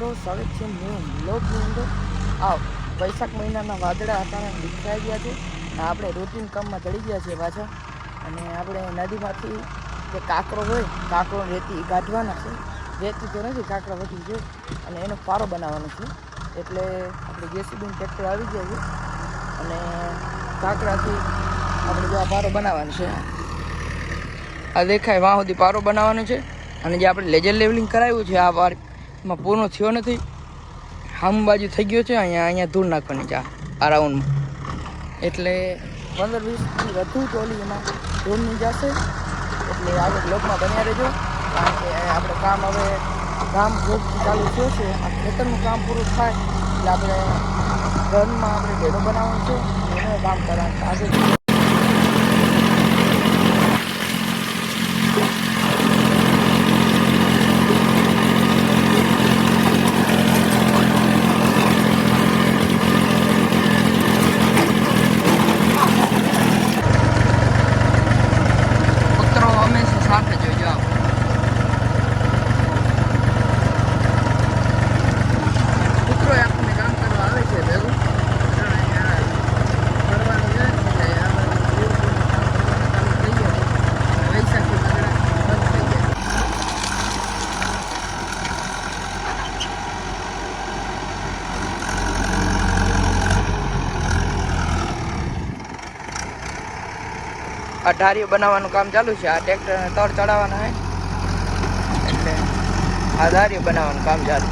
મિત્રો, સ્વાગત છે ન્યૂ બ્લોગની અંદર. આવ, વૈશાખ મહિનાના વાદળા અચાનક વિખરાઈ ગયા છે. અને આપણે રૂટીન કામમાં ચડી ગયા છીએ પાછા. અને આપણે નદીમાંથી જે કાંકરો હોય, કાંકરો રેતી કાઢવાના છે. રેતી તો નથી, કાંકરા વધી છે. અને એનો પારો બનાવવાનો છે. એટલે આપણે જેસીબી ટ્રેક્ટર આવી ગયા છે. અને કાંકરાથી આપણે જો આ પારો બનાવવાનો છે. આ દેખાય વાહ સુધી પારો બનાવવાનો છે. અને જે આપણે લેજર લેવલિંગ કરાવ્યું છે, આ વાર એમાં પૂર્ણ થયો નથી. હામ બાજુ થઈ ગયો છે, અહીંયા અહીંયા ધૂળ નાખવાની છે, આ એટલે પંદર વીસથી વધુ ટોલી એમાં ધૂળની જશે. એટલે આગળ બ્લોકમાં બન્યા રહેજો. કારણ કે આપણે કામ હવે કામ જોબ ચાલુ થયો છે. આ ખેતરનું કામ પૂરું થાય. એટલે આપણે ઘરમાં આપણે ઢેરો બનાવવાનું છે. એનું કામ કરવાનું છે આગળ પુત્રો હંમેશા સાથે જોજો આપ પુત્રો આપણને કામ કરવા આવે છે ભેગું ત્રણ અહીંયા કરવાનું છે એટલે આપણે દૂર દૂરનું કામ કરવાનું ચાલુ થઈ ગયું છે અને વૈશાખી પગડા બંધ થઈ ગયા આ ઢારીઓ બનાવવાનું કામ ચાલુ છે. આ ટ્રેક્ટરને તળ ચડાવવાના હોય. એટલે આ ધારીઓ બનાવવાનું કામ ચાલુ.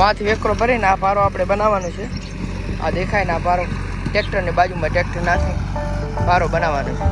માંથી વેકરો ભરીને આ પારો આપણે બનાવવાનો છે. આ દેખાય ને આ પારો. ટ્રેક્ટરની બાજુમાં ટ્રેક્ટર નાખી પારો બનાવવાનો છે.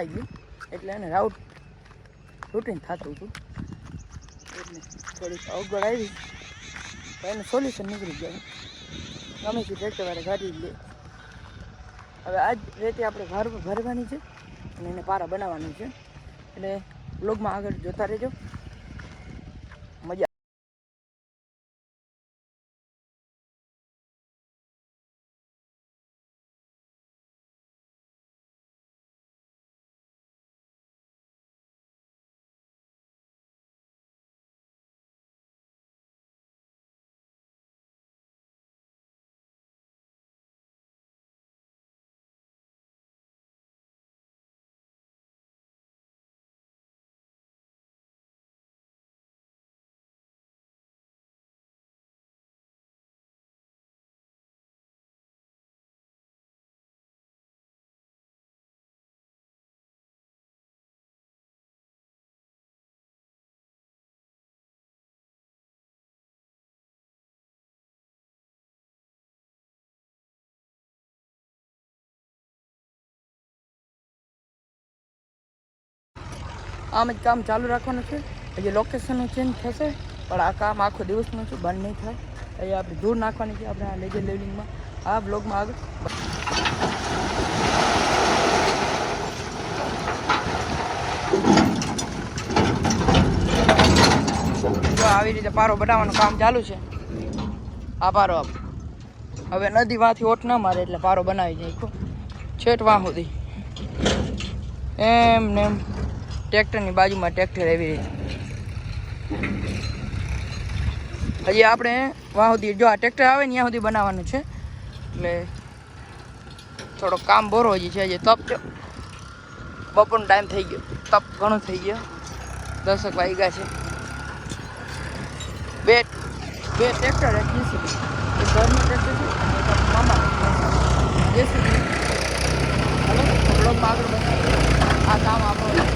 હલાઈ ગયું. એટલે એને રાઉટ રૂટીન થતું હતું. એટલે થોડીક અવગડ આવી. તો એનું સોલ્યુશન નીકળી ગયું. ગમે તે ટ્રેક્ટર વાળા ગાડી લે. હવે આજ રેતી આપણે ઘર ભરવાની છે અને એને પારા બનાવવાની છે. એટલે બ્લોગમાં આગળ જોતા રહેજો. આમ જ કામ ચાલુ રાખવાનું છે. હજી લોકેશનનું ચેન્જ થશે, પણ આ કામ આખો દિવસનું છે, બંધ નહીં થાય. અહીંયા આપણે દૂર નાખવાની છે, આપણે આ લેજર લેવલિંગમાં આ બ્લોગમાં આગળ. આવી રીતે પારો બનાવવાનું કામ ચાલુ છે. આ પારો આપ હવે નદી વાંથી ઓટ ના મારે એટલે પારો બનાવી જાય છેટ વાં સુધી એમ ને એમ. ટ્રેક્ટરની બાજુમાં ટ્રેક્ટર એવી રીતે હજી આપણે વાં સુધી જો આ ટ્રેક્ટર આવે ને ત્યાં સુધી બનાવવાનું છે. એટલે થોડો કામ બોરો હજી છે, હજી તપ બપોરનો ટાઈમ થઈ ગયો. તપ ઘણું થઈ ગયો. દસક વાગ્યા છે. બે બે ટ્રેક્ટર એક જેસીબી એક ઘરનું ટ્રેક્ટર છે મામા જેસીબી હલો થોડો આગળ બનાવીએ આ કામ આપણું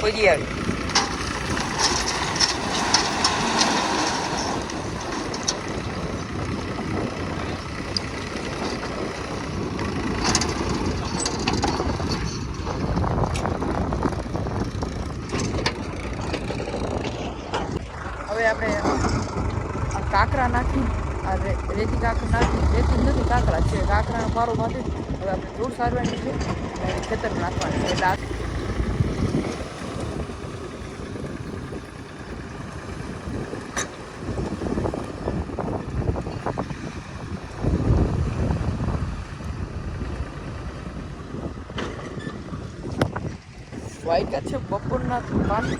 પૂજી આવી હવે આપણે કાંકરા નાખી, આ રેતી કાંકરા નાખી, રેતી નથી કાંકરા છે કાંકરાનો પારો બાંધી હવે આપણે સારવાની છે ખેતર નાખવાની એટલે આ છે, બપોરના પાંચ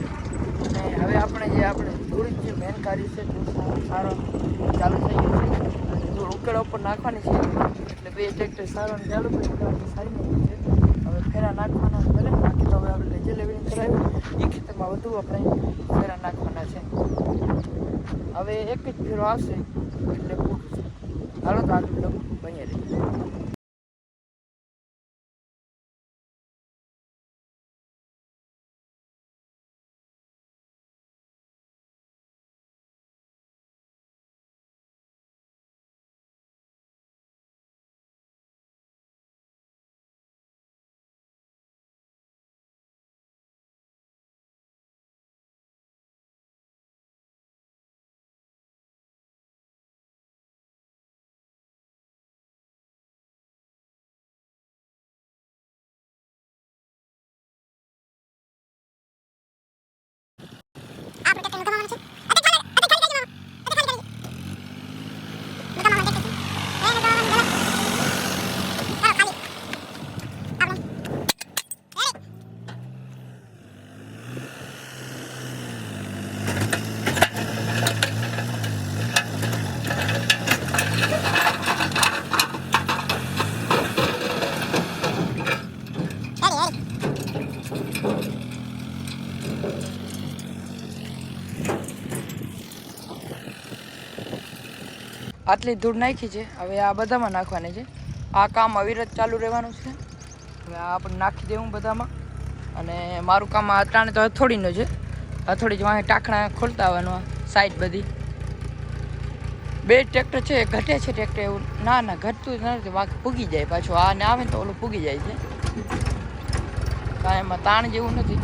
અને હવે આપણે જે આપણે ધૂળ જે મેન કાર્ય છે ધૂળ સારો ચાલુ થઈ ગયું છે. ધૂળ ઉકેળા ઉપર નાખવાની છે. એટલે બે ટ્રેક્ટર સારો ચાલુ કરી સારી છે. હવે ફેરા નાખવાના ભલે, બાકી તો હવે આપણે લેજે લેવલિંગ કરાવ્યું એ ખેતરમાં વધુ આપણે ફેરા નાખવાના છે. હવે એક જ ફેરો આવશે, એટલે હાલો તો આગળ બની રહી આટલી ધૂળ નાખી છે. હવે આ બધામાં નાખવાની છે. આ કામ અવિરત ચાલુ રહેવાનું છે. હવે આ આપણે નાખી દેવું બધામાં. અને મારું કામ આ અટાણે તો હથોડીનું છે. હથોડી જ વાંહે ટાંકણા ખોલતા આવવાનું સાઈડ બધી. બે ટ્રેક્ટર છે ઘટે છે ટ્રેક્ટર એવું. ના ના, ઘટતું નથી બાકી પૂગી જાય પાછું. આ ને આવે ને તો ઓલું પૂગી જાય છે. કાંઈ એમાં તાણ જેવું નથી.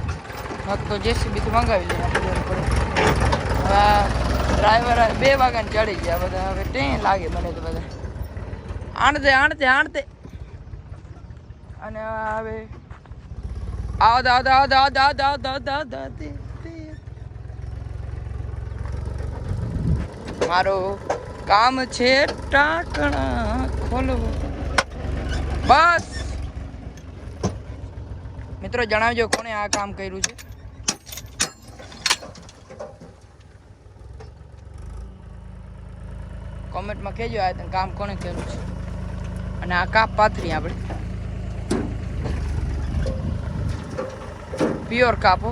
તો જેસીબી તો મંગાવી લઈએ આપણે પડે ડ્રાઈવર બે વાગ્યાને ચડી ગયા બધા. હવે ટેન લાગે મને તો બધા. આણતે આણતે આણતે. અને હવે આવદ આવદ આવદ આવદ આવદ આવદ આવદ આવદ મારું કામ છે ટાકણા ખોલવું. બસ. મિત્રો, જણાવજો કોણે આ કામ કર્યું છે? કોમેન્ટમાં કહેજો આ કામ કોણે કર્યું છે. અને આ કાપ પાથરી આપણે. પ્યોર કાપો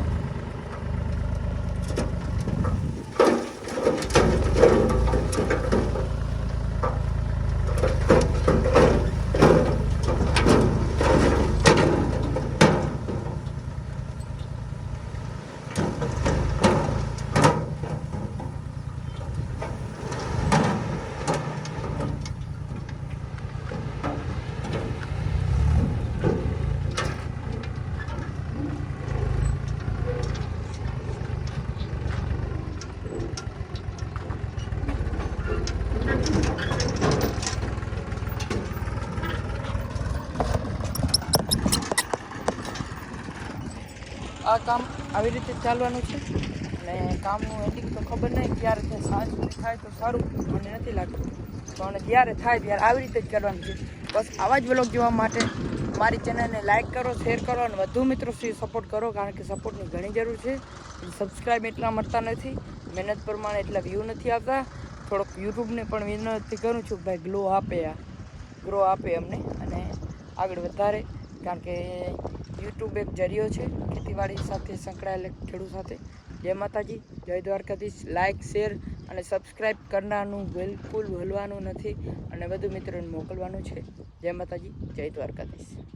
આ કામ આવી રીતે ચાલવાનું છે. અને કામનું એન્ડિંગ તો ખબર નહીં, ક્યારે થાય સાંજ થાય તો સારું, મને નથી લાગતું. પણ જ્યારે થાય ત્યારે આવી રીતે જ કરવાનું છે. બસ આવા જ વ્લોગ જોવા માટે મારી ચેનલને લાઇક કરો, શેર કરો અને વધુ મિત્રો સપોર્ટ કરો, કારણ કે સપોર્ટની ઘણી જરૂર છે. સબસ્ક્રાઈબ એટલા મળતા નથી. મહેનત પ્રમાણે એટલા વ્યૂ નથી આવતા. થોડોક યુટ્યુબને પણ વિનંતી કરું છું, ભાઈ ગ્લો આપે આ ગ્રો આપે અમને. અને આગળ વધારે, કારણ કે યુટ્યુબ એક જરિયો છે, ખેતીવાડી સાથે સંકળાયેલ ખેડૂત સાથે. જય માતાજી, જય દ્વારકાધીશ. લાઇક શેર અને સબસ્ક્રાઈબ કરનારનું બિલકુલ ભૂલવાનું નથી અને વધુ મિત્રોને મોકલવાનું છે. જય માતાજી, જય દ્વારકાધીશ.